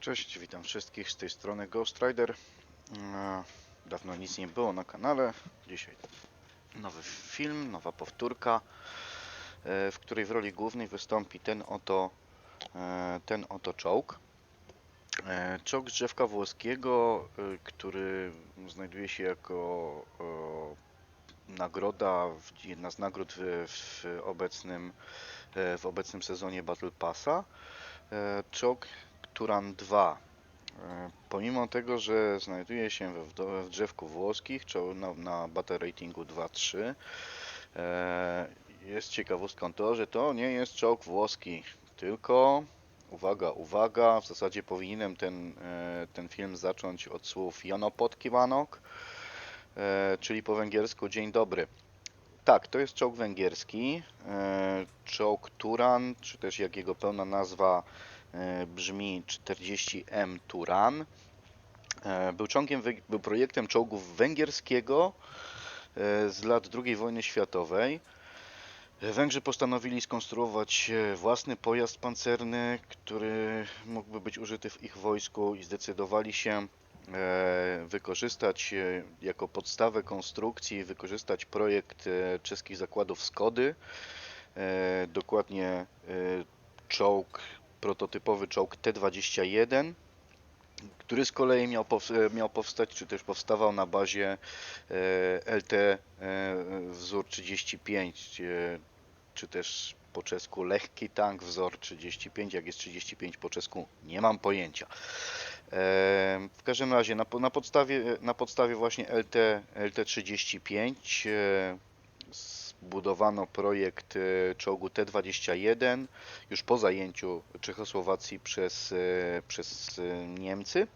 Cześć, witam wszystkich z tej strony Ghost Rider. E, Dawno nic nie było na kanale. Dzisiaj nowy film, nowa powtórka, e, w której w roli głównej wystąpi ten oto, e, ten oto czołg. Czołg z drzewka włoskiego, który znajduje się jako nagroda, jedna z nagród w, obecnym, w obecnym sezonie Battle Passa. Czołg Turan 2. E, Pomimo tego, że znajduje się w, drzewku włoskich, czoł- na, na battle ratingu 2-3, e, jest ciekawostką to, że to nie jest czołg włoski, tylko uwaga, uwaga, w zasadzie powinienem ten, e, ten film zacząć od słów Jano Podkiwanok, e, czyli po węgiersku dzień dobry. Tak, to jest czołg węgierski, czołg Turan, czy też jak jego pełna nazwa brzmi 40M Turan. E, Był, czołgiem, wy- był projektem czołgów węgierskiego e, z lat II wojny światowej. E, Węgrzy postanowili skonstruować e, własny pojazd pancerny, który mógłby być użyty w ich wojsku i zdecydowali się e, wykorzystać e, jako podstawę konstrukcji, wykorzystać projekt e, czeskich zakładów Skody, e, dokładnie e, czołg, prototypowy czołg T-21, który z kolei miał, e, miał powstać, czy też powstawał na bazie e, LT e, wzór 35, e, czy też po czesku lekki tank wzór 35, jak jest 35 po czesku nie mam pojęcia. W każdym razie na, na, podstawie, na podstawie właśnie LT, LT35 zbudowano projekt e, czołgu T21 już po zajęciu Czechosłowacji przez, e, przez e, Niemcy.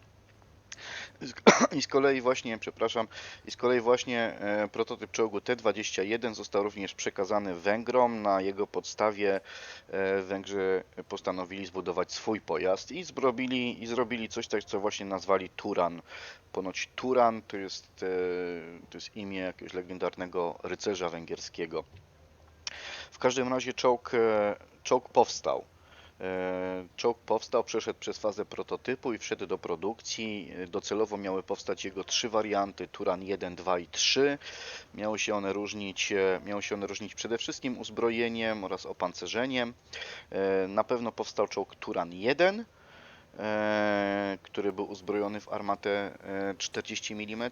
I z kolei właśnie, przepraszam, i z kolei właśnie e, prototyp czołgu T21 został również przekazany Węgrom. Na jego podstawie e, Węgrzy postanowili zbudować swój pojazd i zrobili, i zrobili coś, tak, co właśnie nazwali Turan. Ponoć Turan to jest, e, to jest imię jakiegoś legendarnego rycerza węgierskiego. W każdym razie czołg, czołg powstał. E, Czołg powstał, przeszedł przez fazę prototypu i wszedł do produkcji. E, Docelowo miały powstać jego trzy warianty, Turan 1, 2 i 3. Miały się one różnić, e, miały się one różnić przede wszystkim uzbrojeniem oraz opancerzeniem. Na pewno powstał czołg Turan 1, e, który był uzbrojony w armatę e, 40 mm.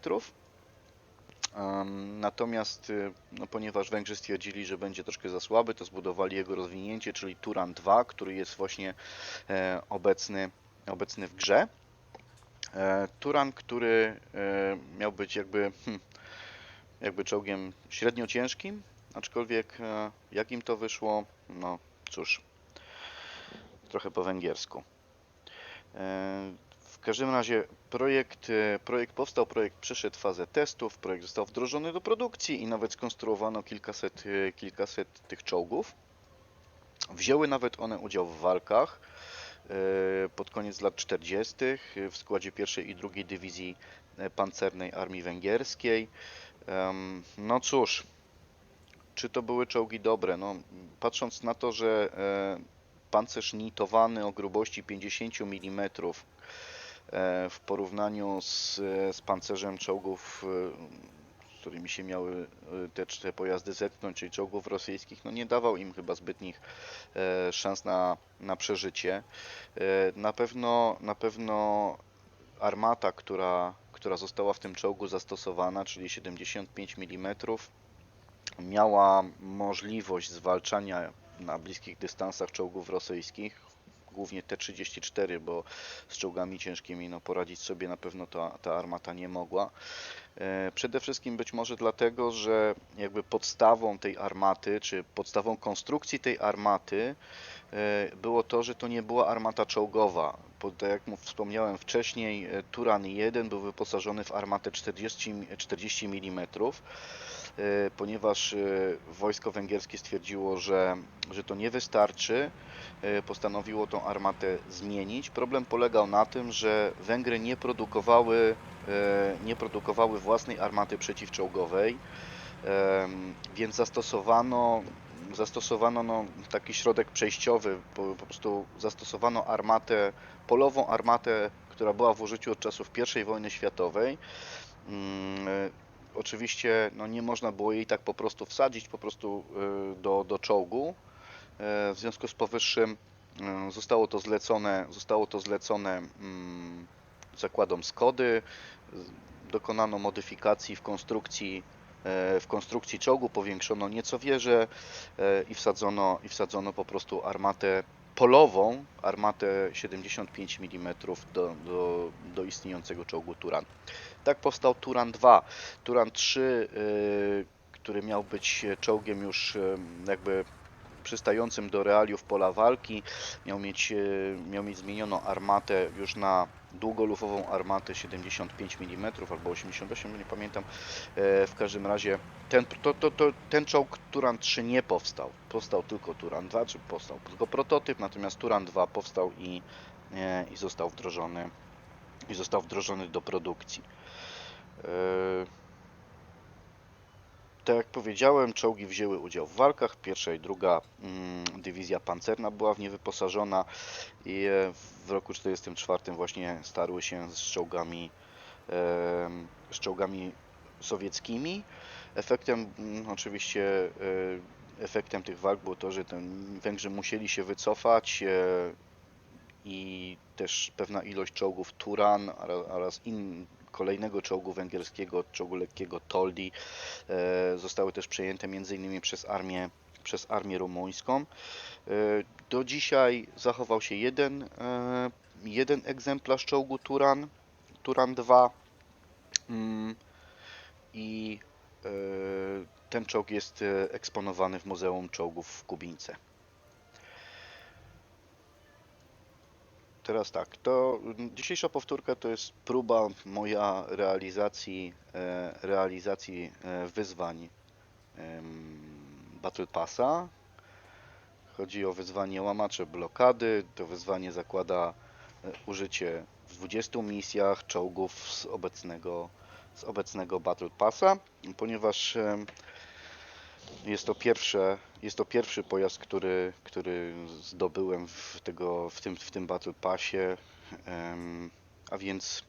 Natomiast, y, no, ponieważ Węgrzy stwierdzili, że będzie troszkę za słaby, to zbudowali jego rozwinięcie, czyli Turan 2, który jest właśnie e, obecny, obecny w grze. E, Turan, który e, miał być jakby, hm, jakby czołgiem średnio ciężkim, aczkolwiek e, jak im to wyszło, no cóż, trochę po węgiersku. W każdym razie projekt, e, projekt powstał, projekt przeszedł fazę testów, projekt został wdrożony do produkcji i nawet skonstruowano kilkaset, e, kilkaset tych czołgów. Wzięły nawet one udział w walkach e, pod koniec lat 40. w składzie pierwszej i drugiej dywizji pancernej armii węgierskiej. No cóż, czy to były czołgi dobre? No, patrząc na to, że pancerz nitowany o grubości 50 mm w porównaniu z, z pancerzem czołgów, e, z którymi się miały e, te, te pojazdy zetknąć, czyli czołgów rosyjskich, no nie dawał im chyba zbytnich e, szans na, na przeżycie. E, Na pewno, na pewno armata, która, która została w tym czołgu zastosowana, czyli 75 mm, miała możliwość zwalczania na bliskich dystansach czołgów rosyjskich, głównie T-34, bo z czołgami ciężkimi no, poradzić sobie na pewno ta, ta armata nie mogła. E, Przede wszystkim być może dlatego, że jakby podstawą tej armaty, czy podstawą konstrukcji tej armaty e, było to, że to nie była armata czołgowa. Bo tak jak wspomniałem wcześniej, e, Turan 1 był wyposażony w armatę 40, 40 mm, ponieważ e, wojsko węgierskie stwierdziło, że, że to nie wystarczy, e, postanowiło tą armatę zmienić. Problem polegał na tym, że Węgry nie produkowały, e, nie produkowały własnej armaty przeciwczołgowej, więc zastosowano zastosowano no, taki środek przejściowy, po, po prostu zastosowano armatę, polową armatę, która była w użyciu od czasów I wojny światowej. Oczywiście no, nie można było jej tak po prostu wsadzić po prostu e, do, do czołgu. E, W związku z powyższym e, zostało to zlecone, zostało to zlecone mm, zakładom Skody. Dokonano modyfikacji w konstrukcji, w konstrukcji czołgu, powiększono nieco wieżę e, i wsadzono, i wsadzono po prostu armatę polową, armatę 75 mm do, do, do istniejącego czołgu Turan. Tak powstał Turan 2. Turan 3, y, który miał być czołgiem już y, jakby przystającym do realiów pola walki, miał mieć, y, miał mieć zmienioną armatę już na długolufową armatę 75 mm albo 88, nie pamiętam. E, W każdym razie ten, to, to, to, ten czołg Turan 3 nie powstał. Powstał tylko Turan 2, czy powstał tylko prototyp, natomiast Turan 2 powstał i, e, i został wdrożony i został wdrożony do produkcji. Tak jak powiedziałem, czołgi wzięły udział w walkach. Pierwsza i druga mm, dywizja pancerna była w nie wyposażona i e, w roku 1944 właśnie starły się z czołgami, z czołgami sowieckimi. Efektem mm, oczywiście e, efektem tych walk było to, że ten Węgrzy musieli się wycofać e, i też pewna ilość czołgów Turan oraz in, kolejnego czołgu węgierskiego, czołgu lekkiego Toldi e, zostały też przejęte m.in. przez armię, przez armię rumuńską. E, Do dzisiaj zachował się jeden, e, jeden egzemplarz czołgu Turan, Turan 2 mm, i ten czołg jest eksponowany w Muzeum Czołgów w Kubince. Teraz tak, to dzisiejsza powtórka to jest próba moja realizacji, e, realizacji e, wyzwań Battle Passa. Chodzi o wyzwanie łamacze blokady. To wyzwanie zakłada e, użycie w 20 misjach czołgów z obecnego, z obecnego Battle Passa, ponieważ jest to, pierwsze, jest to pierwszy pojazd, który, który zdobyłem w, tego, w, tym, w tym Battle Passie, a więc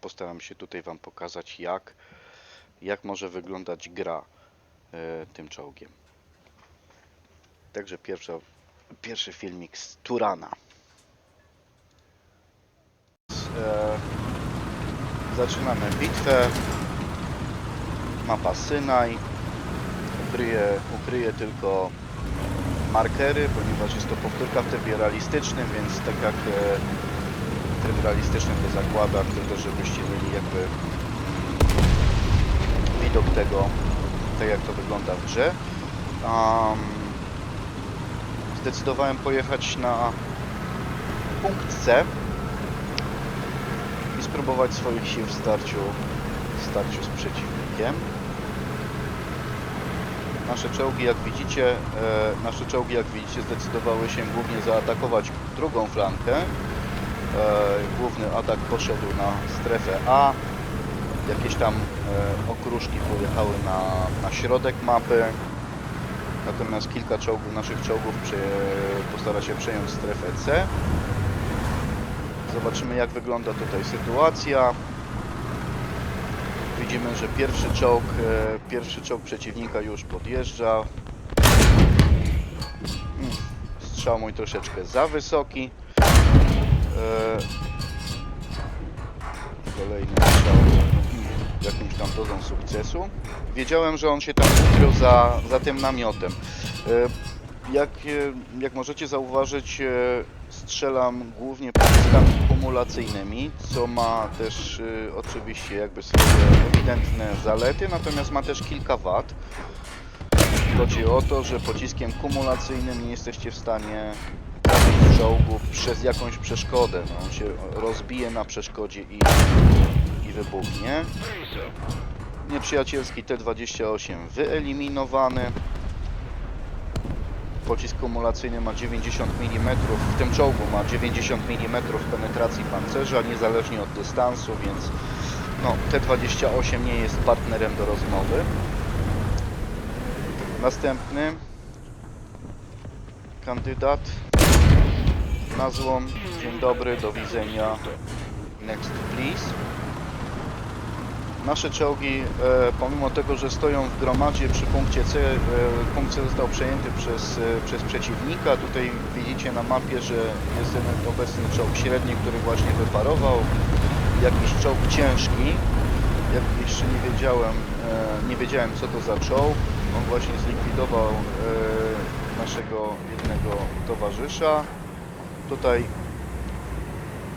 postaram się tutaj Wam pokazać, jak, jak może wyglądać gra e, tym czołgiem. Także pierwsza, pierwszy filmik z Turana. E, zaczynamy bitwę. Mapa Synaj ukryję, tylko markery, ponieważ jest to powtórka w trybie realistycznym, więc tak jak e, tryb realistyczny to zakłada tylko, żebyście mieli jakby widok tego, tak jak to wygląda w grze. Um, zdecydowałem pojechać na punkt C i spróbować swoich sił w starciu, w starciu z przeciwnikiem. Nasze czołgi, jak widzicie, e, nasze czołgi, jak widzicie, zdecydowały się głównie zaatakować drugą flankę. E, główny atak poszedł na strefę A. Jakieś tam e, okruszki pojechały na, na środek mapy. Natomiast kilka czołgów, naszych czołgów prze, postara się przejąć strefę C. Zobaczymy jak wygląda tutaj sytuacja. Widzimy, że pierwszy czołg, e, pierwszy czołg przeciwnika już podjeżdża. Strzał mój troszeczkę za wysoki. E, Kolejny strzał jakimś tam dozą sukcesu. Wiedziałem, że on się tam ukrył za, za tym namiotem. E, Jak, e, jak możecie zauważyć, e, strzelam głównie pociskami kumulacyjnymi, co ma też y, oczywiście jakby swoje ewidentne zalety, natomiast ma też kilka wad. Chodzi o to, że pociskiem kumulacyjnym nie jesteście w stanie trafić czołgu przez jakąś przeszkodę. No, on się rozbije na przeszkodzie i, i wybuchnie. Nieprzyjacielski T-28 wyeliminowany. Pocisk kumulacyjny ma 90 mm, w tym czołgu ma 90 mm penetracji pancerza, niezależnie od dystansu, więc no, T-28 nie jest partnerem do rozmowy. Następny kandydat na złom. Dzień dobry, do widzenia. Next please. Nasze czołgi, e, pomimo tego, że stoją w gromadzie przy punkcie C, e, punkt C został przejęty przez, e, przez przeciwnika. Tutaj widzicie na mapie, że jest obecny czołg średni, który właśnie wyparował. Jakiś czołg ciężki. Jak jeszcze nie wiedziałem, nie wiedziałem co to za czołg. On właśnie zlikwidował naszego jednego towarzysza. Tutaj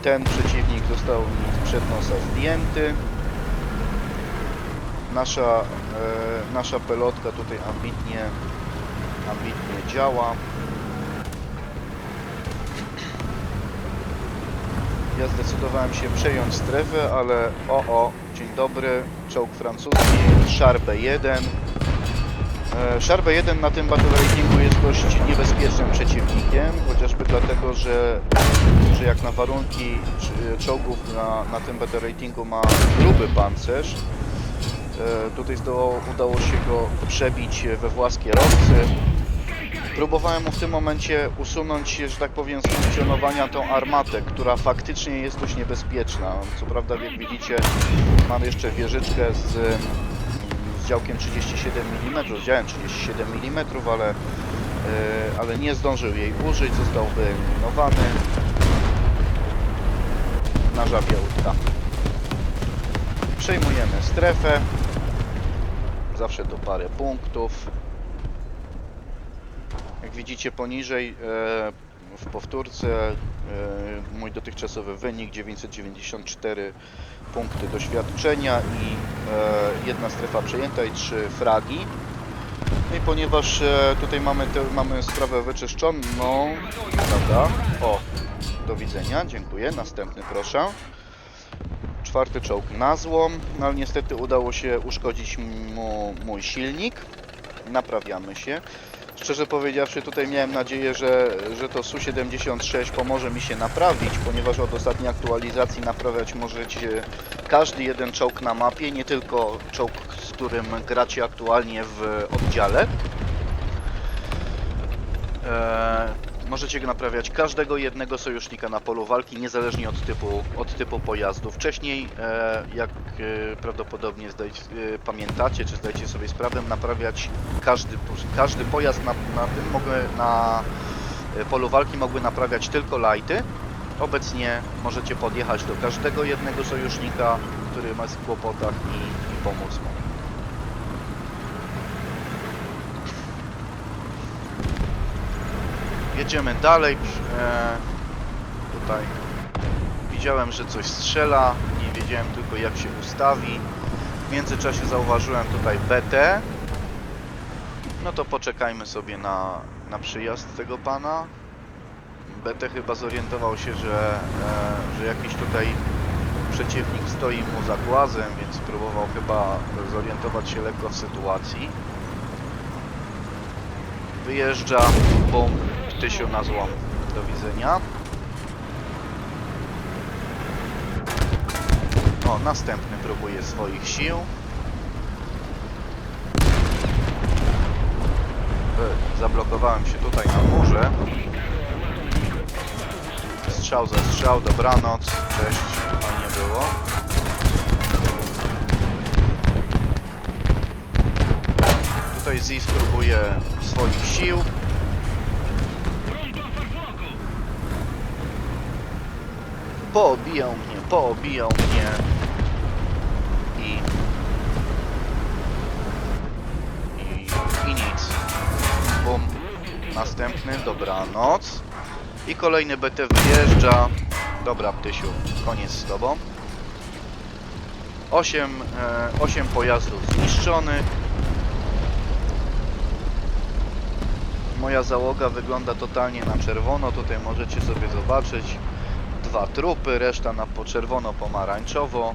ten przeciwnik został przed nosa zdjęty. Nasza, e, nasza pelotka tutaj ambitnie, ambitnie działa. Ja zdecydowałem się przejąć strefę, ale o o, dzień dobry, czołg francuski, Sharpe 1. E, Sharpe 1 na tym battle ratingu jest dość niebezpiecznym przeciwnikiem, chociażby dlatego, że, że jak na warunki czołgów na, na tym battle ratingu ma gruby pancerz, Tutaj zdołało, udało się go przebić we właskie rowcy. Próbowałem mu w tym momencie usunąć, że tak powiem, z funkcjonowania tą armatę, która faktycznie jest dość niebezpieczna. Co prawda, jak widzicie, mam jeszcze wieżyczkę z, z działkiem 37 mm, z działem 37 mm, ale, e, ale nie zdążył jej użyć, został wyeliminowany na żabie. Przejmujemy strefę. Zawsze do parę punktów. Jak widzicie poniżej e, w powtórce e, mój dotychczasowy wynik 994 punkty doświadczenia i e, jedna strefa przejęta i trzy fragi. No i ponieważ tutaj mamy, te, mamy sprawę wyczyszczoną, prawda? O, do widzenia, dziękuję. Następny proszę. Czwarty czołg na złom, no ale niestety udało się uszkodzić mu mój silnik. Naprawiamy się. Szczerze powiedziawszy, tutaj miałem nadzieję, że, że to Su-76 pomoże mi się naprawić, ponieważ od ostatniej aktualizacji naprawiać możecie każdy jeden czołg na mapie, nie tylko czołg, z którym gracie aktualnie w oddziale. Eee, możecie naprawiać każdego jednego sojusznika na polu walki, niezależnie od typu, od typu pojazdu. Wcześniej, e, jak e, prawdopodobnie zdajcie, e, pamiętacie, czy zdajecie sobie sprawę, naprawiać każdy, każdy pojazd na, na tym mogły, na polu walki mogły naprawiać tylko lighty. Obecnie możecie podjechać do każdego jednego sojusznika, który ma w kłopotach i, i pomóc mu. Jedziemy dalej. E, tutaj widziałem, że coś strzela. Nie wiedziałem tylko jak się ustawi. W międzyczasie zauważyłem tutaj BT. No to poczekajmy sobie na, na przyjazd tego pana. BT chyba zorientował się, że, e, że jakiś tutaj przeciwnik stoi mu za głazem, więc próbował chyba zorientować się lekko w sytuacji. Wyjeżdża, bum, Tysiu na złom. Do widzenia. O, następny próbuje swoich sił. E, Zablokowałem się tutaj na murze. Strzał za strzał, dobranoc. Cześć, fajnie było. Tutaj Ziz próbuje swoich sił. Poobijał mnie, poobijał mnie. I... I, i nic. Bum. Następny, dobranoc. I kolejny BT wyjeżdża. Dobra, Ptysiu, koniec z tobą. 8, e, 8 pojazdów zniszczonych. Moja załoga wygląda totalnie na czerwono. Tutaj możecie sobie zobaczyć dwa trupy, reszta na po czerwono-pomarańczowo.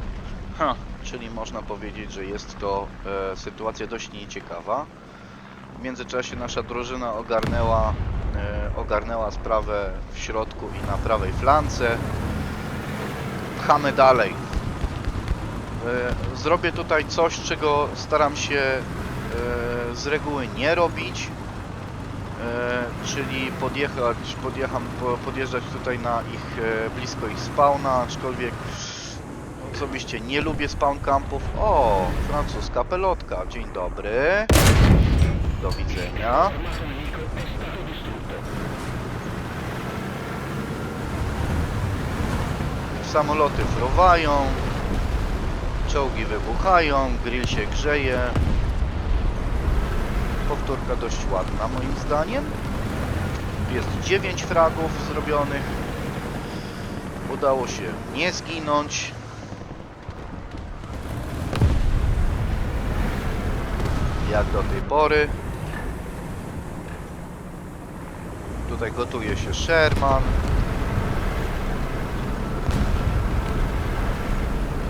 Ha, czyli można powiedzieć, że jest to e, sytuacja dość nieciekawa. W międzyczasie nasza drużyna ogarnęła, e, ogarnęła sprawę w środku i na prawej flance. Pchamy dalej. E, zrobię tutaj coś, czego staram się e, z reguły nie robić. E, czyli podjechać, podjecham, po- podjeżdżać tutaj na ich, e, blisko ich spawna, aczkolwiek osobiście nie lubię spawn campów. O, francuska pelotka, dzień dobry. Do widzenia. Samoloty fruwają, czołgi wybuchają, grill się grzeje. Powtórka dość ładna moim zdaniem. Jest 9 fragów zrobionych. Udało się nie zginąć. Jak do tej pory. Tutaj gotuje się Sherman.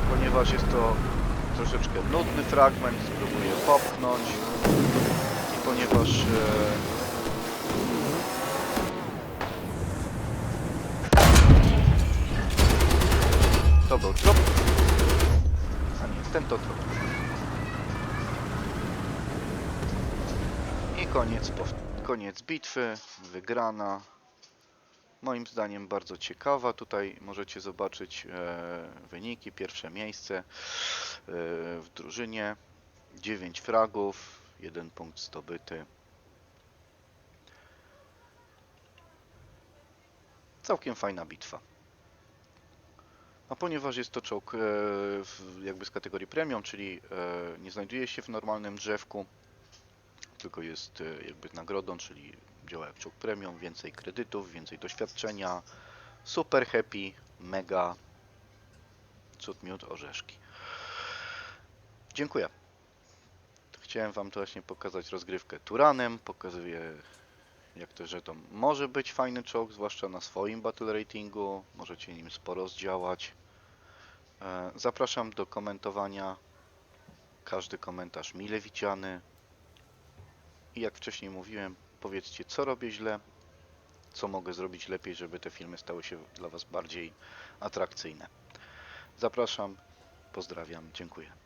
Ponieważ jest to troszeczkę nudny fragment, spróbuję popchnąć. Ponieważ e, to był trop, a nie, ten to trop. I koniec, koniec bitwy, wygrana. Moim zdaniem bardzo ciekawa. Tutaj możecie zobaczyć e, wyniki. Pierwsze miejsce e, w drużynie. 9 fragów, 1 punkt zdobyty. Całkiem fajna bitwa. A ponieważ jest to czołg e, jakby z kategorii premium, czyli e, nie znajduje się w normalnym drzewku, tylko jest e, jakby nagrodą, czyli działa jak czołg premium, więcej kredytów, więcej doświadczenia, super happy, mega, cud, miód, orzeszki. Dziękuję. Chciałem Wam to właśnie pokazać rozgrywkę Turanem, pokazuję jak to, że to może być fajny czołg, zwłaszcza na swoim battle ratingu, możecie nim sporo zdziałać. E, Zapraszam do komentowania. Każdy komentarz mile widziany. I jak wcześniej mówiłem, powiedzcie co robię źle, co mogę zrobić lepiej, żeby te filmy stały się dla Was bardziej atrakcyjne. Zapraszam, pozdrawiam, dziękuję.